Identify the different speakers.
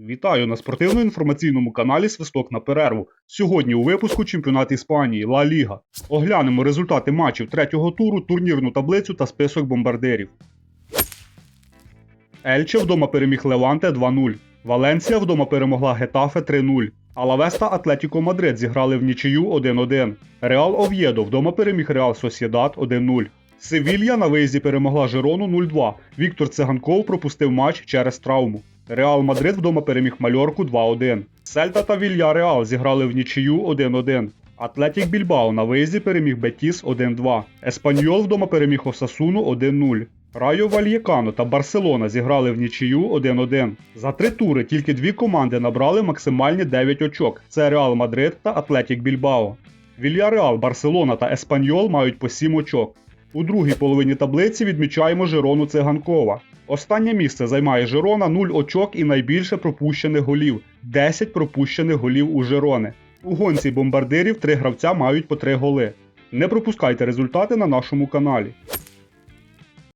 Speaker 1: Вітаю на спортивно-інформаційному каналі Свисток на перерву. Сьогодні у випуску чемпіонат Іспанії Ла Ліга. Оглянемо результати матчів третього туру, турнірну таблицю та список бомбардирів. Ельче вдома переміг Леванте 2-0. Валенсія вдома перемогла Гетафе 3-0. Алавес та Атлетіко Мадрид зіграли в нічию 1-1. Реал Ов'єдо вдома переміг Реал Сосєдат 1-0. Севілья на виїзді перемогла Жирону 0-2. Віктор Циганков пропустив матч через травму. Реал Мадрид вдома переміг Мальорку 2-1. Сельта та Вілья Реал зіграли в нічию 1-1. Атлетік Більбао на виїзді переміг Бетіс 1-2. Еспаньол вдома переміг Осасуну 1-0. Райо Вальєкано та Барселона зіграли в нічию 1-1. За три тури тільки дві команди набрали максимальні 9 очок. Це Реал Мадрид та Атлетік Більбао. Вільяреал, Барселона та Еспаньол мають по 7 очок. У другій половині таблиці відмічаємо Жирону Циганкова. Останнє місце займає Жирона 0 очок і найбільше пропущених голів 10 пропущених голів у Жирони. У гонці бомбардирів три гравця мають по 3 голи. Не пропускайте результати на нашому каналі.